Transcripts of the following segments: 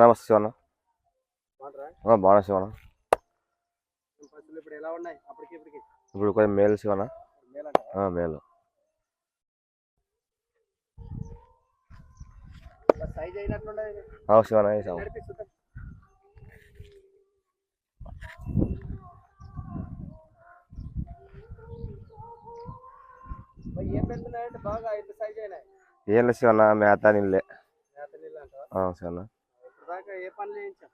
నమస్తే శివన్న. బాగున్నా శివన్న. ఇప్పుడు కొంచెం మేలు శివన్న. మేలు. శివన్న వేసాము ఏం లేదు శివన్న మేత నీళ్ళు. అంటావా ఆ, శివన్న ఇప్పుడు దాకా ఏ పనులు చేయించాం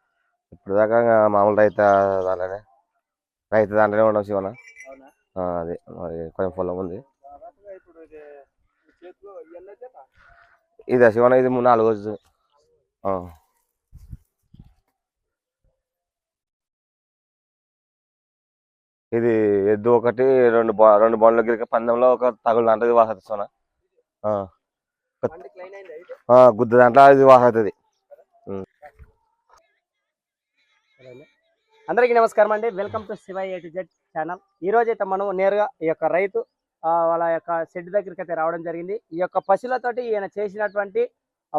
ఇప్పుడు దాకా ఇంకా మామూలు రైతు దాంట్లోనే రైతు దాంట్లోనే అవునా? ఆ, అదే మరి కొంచెం పొలం ఉంది. ఇది చేత ఇది నాలుగు రోజు. ఇది ఎద్దు ఒకటి రెండు బా రెండు బండ్ల గిరిక పందెంలో ఒక తగులు దాంట్లో ఇది గుద్ద దాంట్లో ఇది వాస అవుతుంది. అందరికీ నమస్కారం అండి. Welcome to Shiva A to Z channel ఈ రోజు అయితే మనం నేరుగా ఈ యొక్క రైతు వాళ్ళ యొక్క షెడ్ దగ్గరికి అయితే రావడం జరిగింది. ఈ యొక్క పశువులతోటి ఈయన చేసినటువంటి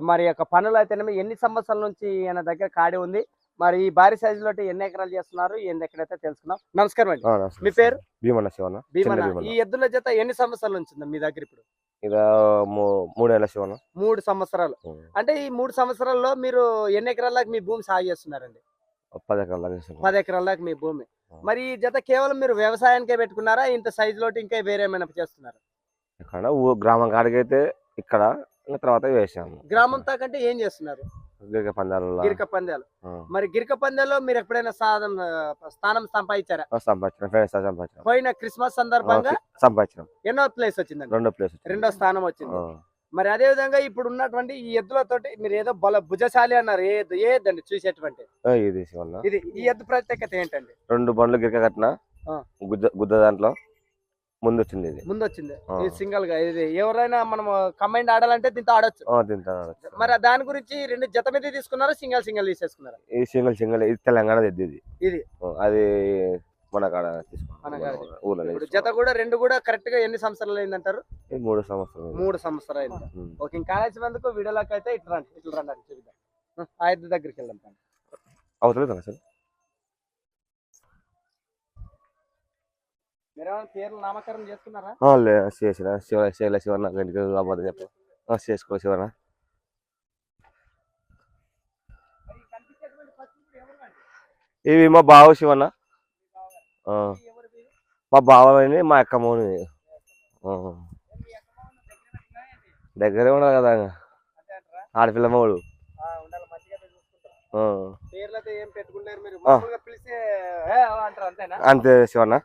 మరి యొక్క పనులు అయితేనేమి ఎన్ని సంవత్సరాల నుంచి ఈయన దగ్గర కాడి ఉంది. మరి ఈ భారీ సైజులో ఎన్ని ఎకరాలు చేస్తున్నారు ఈయన ఎక్కడైతే తెలుసుకుందాం. నమస్కారం అండి. మీ పేరు? భీమన్న శివన్న. భీమన్న. ఈ ఎద్దుల జత ఎన్ని సంవత్సరాల నుంచి మీ దగ్గర ఇప్పుడు? మూడేళ్ళ మూడు సంవత్సరాలు. అంటే ఈ మూడు సంవత్సరాల్లో మీరు ఎన్ని ఎకరాలకు మీ భూమి సాగు చేస్తున్నారండి? పది ఎకరాల. పది ఎకరాల దాకా మీ భూమి. మరి ఈ జత కేవలం మీరు వ్యవసాయానికే పెట్టుకున్నారా? ఇంత సైజ్ లోటి ఇంకా వేరే ఏమైనా చేస్తున్నారా? ఎక్కడ? ఊ- గ్రామం కాడికి అయితే ఇక్కడ ఇంకా తర్వాత వేసాము. గ్రామం తాకంటే ఏం చేస్తున్నారు? గిరిక పందాలలో గిరిక పందాలు మరి గిరిక పందాల్లో మీరు ఎప్పుడైనా సాధన స్థానం సంపాదించారా? సంపాదించిన. పోయిన క్రిస్మస్ సందర్భంగా సంపాదించిన. ఎన్నో ప్లేస్ వచ్చిందండి. రెండో ప్లేస్ రెండో స్థానం వచ్చింది. మరి అదే విధంగా ఇప్పుడు ఉన్నటువంటి ఈ ఎద్దులతోటి మీరు ఏదో బల భుజశాలి అన్నారు. ఏ ఏ ఎద్దండి చూసేటువంటి? ఇది ఈ ఎద్దు ప్రత్యేకత ఏంటండి? రెండు బండ్లు గిరిక కట్టిన. గుద్ద గుద్ద దాంట్లో. ముందు వచ్చింది ఇది. ముందు వచ్చింది సింగల్గా ఇది ఎవరైనా మనం కంబైండ్ ఆడాలంటే దీంతో ఆడొచ్చు. తింటాను మరి దాని గురించి రెండు జత మీద తీసుకున్నారా సింగల్ సింగల్ తీసేసుకున్నారా? ఈ సింగిల్ సింగిల్ ఇది తెలంగాణ ఇది. ఇది. అది మన కాడ తీసుకున్నాం. జత కూడా రెండు కూడా కరెక్ట్గా ఎన్ని సంవత్సరాలు అయిందంటారు? మూడు సంవత్సరాలు మూడు సంవత్సరాలు అయింది. ఓకే ఇంకా కాలేసినందుకు వీడియోలోకి అయితే ఇట్లా రండి ఇట్లా రండి చూద్దాం ఆ, దగ్గరికి వెళ్దాం. కదా సార్? చేసిన. శివ శైల శివన్న గంటకి అబద్ధం చెప్పు. ఆ, చేసుకో శివన్న? ఇవి మా బావ శివన్న? మా బావని మా అక్కమ్మని దగ్గర ఉండాలి కదా. అంతే? ఆడపిల్ల మోడు. ఆ, ఉండాలి మంచిగా అయితే చూసుకుంటారు ఆ, పేర్లు అయితే ఏం పెట్టుకుంటారు మీరు ఆ. మామూలుగా పిలిస్తే ఏ అంటారు అంతేనా అంతే శివన్న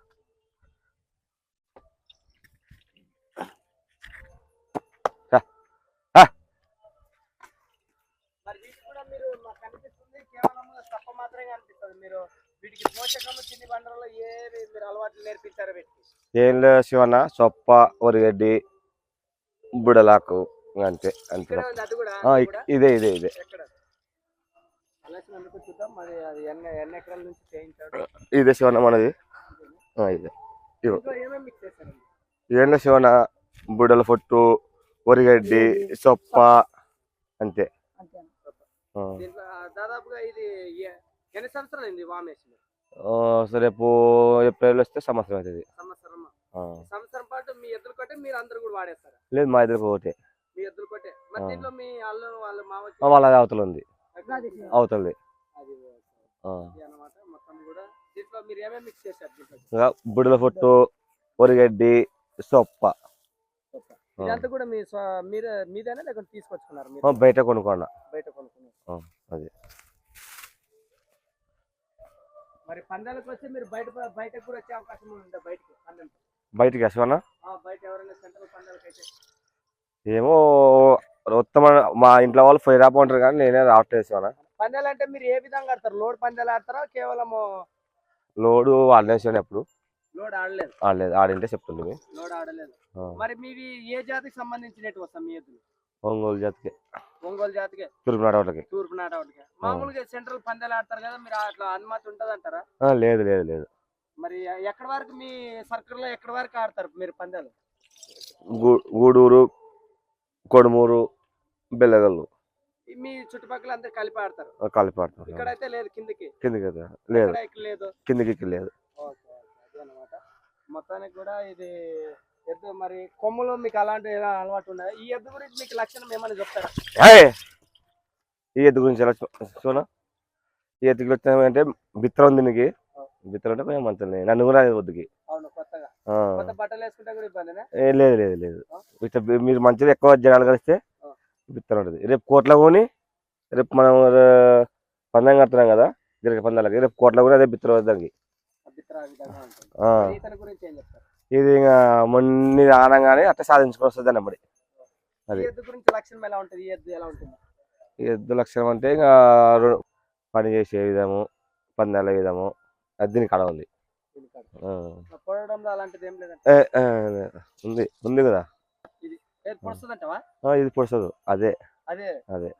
మరి వీటి కూడా మీరు మాకు కనిపిస్తుంది. కేవలం తప్ప మాత్రమే కనిపిస్తుంది. మీరు వీటికి పోషకము చిన్ని బండలలో ఏవి మీరు అలవాట్లు నేర్పించారు వీటికి? ఏం లేదు శివన్న సొప్ప ఒరిగడ్డి బుడలాకు అంతే అంతే? ఇదే ఇదే ఇదే. ఇదే శివన్న మనది. ఇదే. ఇగో. ఇంట్లో ఏమేమి మిక్స్ చేశారండి ఏం లేదు శివన్న బుడల పొట్టు ఒరిగడ్డి సొప్ప. అంతే. దీంట్లో దాదాపుగా ఇది ఎన్ని సంవత్సరాలు అయింది వామేసి ఆ, సో రేపు ఏప్రిల్ వస్తే సంవత్సరం అవుతుంది. సంవత్సరం. సంవత్సరం పాటు మీ ఎద్దులు కొట్టే మీరు అందరు కూడా వాడేస్తారా? లేదు మా ఇద్దరికి ఒకటే మీ ఎద్దులు కొట్టే. మరి. దీంట్లో మీ అల్లు వాళ్ళ మామ వాళ్ళది అవతల ఉంది. అవతలది. అది ఆ. ఇది అన్నమాట. మొత్తం కూడా దీంట్లో మీరు ఏమేమి మిక్స్ చేశారు దీంట్లో? ఇంకా బుడల పొట్టు ఒరిగడ్డి సొప్ప. ఇదంతా కూడా మీ మీరే మీదేనా లేకుంటే తీసుకొచ్చుకున్నారు మీరు? బయట కొనుక్కోండి. బయట కొనుక్కున్నారు అది. మరి పందాలకు వచ్చి మీరు బయట బయటకు కూడా వచ్చే అవకాశం ఉందా బయటకి పందెం బయటికి శివన్న బయట ఎవరైనా సెంట్రల్ పందాలకు అయితే ఏమో ఉత్తమ మా ఇంట్లో వాళ్ళు పోయి రాపంటారు కానీ నేనే రావట్లేదు శివన్న పందాలు అంటే మీరు ఏ విధంగా ఆడతారు? లోడ్ పందాలు ఆడతారా? కేవలం లోడు ఆడలేదు శివన్న ఎప్పుడు. లోడ్ ఆడలేదు. ఆడలేదు ఆడింటే చెప్తుంది లోడ్ ఆడలేదు. మరి మీవి ఏ జాతికి సంబంధించినట్టు వస్తాం మీ ఎద్దులు? ఒంగోలు జాతికి. ఒంగోలు జాతికి? తూర్పు నాటవాళ్ళకి తూర్పు నాటవాటికి మామూలుగా సెంట్రల్ పందాలు ఆడతారు కదా మీరు అట్లా అనుమతి ఉంటది అంటారా లేదు లేదు లేదు. మరి ఎక్కడి వరకు మీ సర్కిల్లో ఎక్కడి వరకు ఆడతారు మీరు పందాలు? గూడూరు కొడుమూరు బెల్లగల్లు. మీ చుట్టుపక్కల అందరు కలిపి ఆడతారు? కలిపి ఆడతాం ఇక్కడైతే లేదు కిందకి. కిందికి కదా లేదు. ఇక్కడ ఇక్కడ లేదు? కిందికి లేదు. అదే అనమాట మొత్తానికి కూడా ఇది ఎద్దు మరి కొమ్ములు మీకు అలాంటి ఏదైనా అలవాటు ఉన్నదా ఈ ఎద్దు గురించి మీకు లక్షణం ఏమైనా చెప్తారా! ఈ ఎద్దు గురించి చూనా ఈ ఎద్దుకి వచ్చామంటే బిత్తరం ఉంది దీనికి బిత్తరం అంటే మేము మంచిది నన్ను కూడా వద్దుకి కూడా లేదు లేదు లేదు. మీరు మంచిగా ఎక్కువ జనాలు కలిస్తే. బిత్తరం ఉంటుంది. రేపు కోట్ల కొని రేపు మనం పందెం కడుతున్నాం కదా జరిగే పందాలకి రేపు కోట్ల కొని అదే బిత్తరం అవుతుంది దానికి. ఇది ఇంకా మొన్ని ఆనంగానే అట్లా సాధించుకొని వస్తుంది అన్నమాట అది. ఎద్దు గురించి లక్షణం అంటే ఇంకా పని చేసే విధము పందాల విధము అది దీనికి అడ ఉంది. ఉంది ఉంది కదా? ఇది పొడుస్తుంది అదే. అదే. అదే.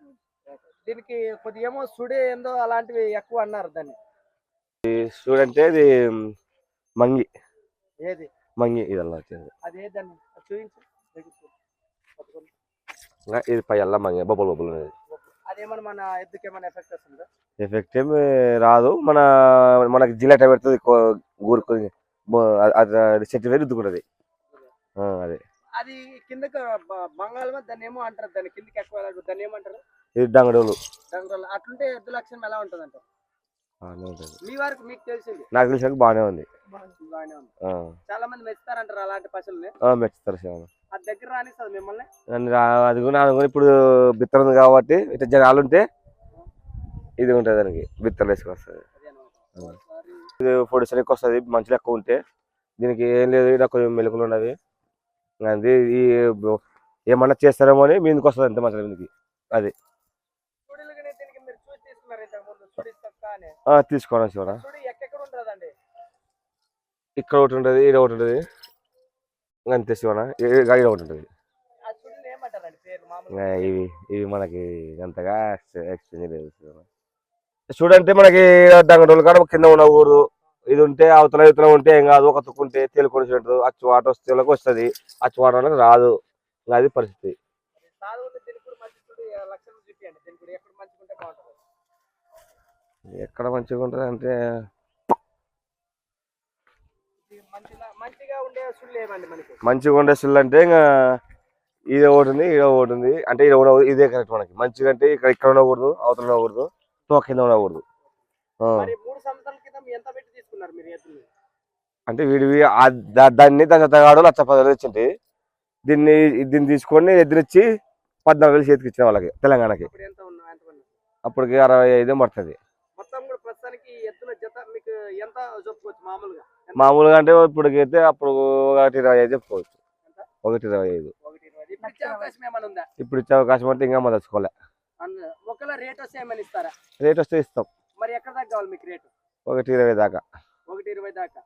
దీనికి కొద్దిగా ఏమో సుడి ఏందో అలాంటివి ఎక్కువ అన్నారు దాన్ని. చూడంటే ఇది మంగి. ఏది? మంగి ఇదల్లా వచ్చేది ఇది పై అల్లా మంగి బొబ్బలు బొబ్బలు అనేది. అదేమన్నా మన ఎద్దుకి ఏమైనా ఎఫెక్ట్ ఏమి రాదు. మన మనకి జిల్లెట పెడుతుంది ఊరుకొని రుద్దుకుంటుంది. ఆ, అదే. అది కిందకి బంగాళమా దాన్ని ఏమో అంటారు దాన్ని కిందకి ఎక్కువ. దాన్ని ఏమంటారు ఇది డంగడోలు. డంగురాలు అట్లుంటే ఎద్దు లక్షణం ఎలా ఉంటుంది అంటారు మీ వరకు మీకు తెలిసింది? నాకు తెలిసాక బాగానే ఉంది. బాగానే ఉంది. ఆ, చాలా మంది మెచ్చుతారంటారు అలాంటి పశువుల్ని. ఆ, మెచ్చుతారు శివన అది దగ్గర రానిస్తుంది మిమ్మల్ని? నన్ను రా- అది కూడా ఇప్పుడు బిత్తర ఉంది కాబట్టి ఇట్లా జనాలు ఉంటే ఇది ఉంటుంది దానికి బిత్తలు వేసుకొస్తుంది. అదే ఇది పొడి సరికి వస్తుంది మంచి ఎక్కువ ఉంటే దీనికి ఏం లేదు కొంచెం మెలకులు ఉన్నవి. అది ఈ ఏమన్నా చేస్తారేమో అని మీదకి వస్తుంది అంతే మంచి మీదకి సుడిలు తీసుకోవడం ఉంటుందండి? ఇక్కడ ఒకటి ఉంటుంది ఇక్కడ ఒకటి ఉంటుంది. అంతే శివన ఇక్కడ ఒకటి ఉంటుంది. ఇవి ఇవి మనకి అంతగా ఎక్స్చేంజ్ లేదు చూడంటే మనకి దంగటోళ్ళు కాడ కింద ఉండకూడదు ఇది ఉంటే అవతల ఇవతల ఉంటే ఏం కాదు ఒక తుక్కుంటే తేలికొని చూడదు అచ్చు వాట వస్తే వస్తుంది. అచ్చు వాట వాళ్ళకి రాదు. అది పరిస్థితి సాధువులు దీనికి కూడా మంచి సుడి లక్షణం చూపించండి దీనికి కూడా ఎక్కడ మంచిగా ఉంటే బాగుంటుంది ఎక్కడ మంచిగా ఉంటుంది అంటే మంచిగా ఉండే సుళ్ళు సుళ్ళు అంటే ఇంకా ఇది ఒకటి ఉంది ఇది ఒకటి ఉంది. అంటే ఇది ఇదే కరెక్ట్ మనకి. మంచిగా అంటే ఇక్కడ ఇక్కడ ఉండకూడదు అవతల ఉండకూడదు తో కింద ఉండకూడదు. అంటే వీడివి దాన్ని దాని జతగాడు లక్ష పదివేలు ఇచ్చింది దీన్ని దీన్ని తీసుకొని ఎదురిచ్చి పద్నాలుగు వేలు చేతికి ఇచ్చిన వాళ్ళకి తెలంగాణకి. అప్పటికి అరవై ఐదు పడుతుంది మొత్తం కూడా ప్రస్తుతానికి ఈ ఎద్దుల జత మీకు ఎంత చెప్పుకోవచ్చు మామూలుగా? మామూలుగా అంటే ఇప్పటికైతే అప్పుడు ఒకటి ఇరవై ఐదు చెప్పుకోవచ్చు. ఒకటి ఇరవై ఐదు. ఇప్పుడు ఇచ్చే అవకాశం అంటే ఇంకా ఒకవేళ రేట్ వస్తే ఇస్తాం. మరి ఎక్కడ దాకా కావాలి మీకు రేటు? ఒకటి ఇరవై దాకా. ఒకటి ఇరవై దాకా.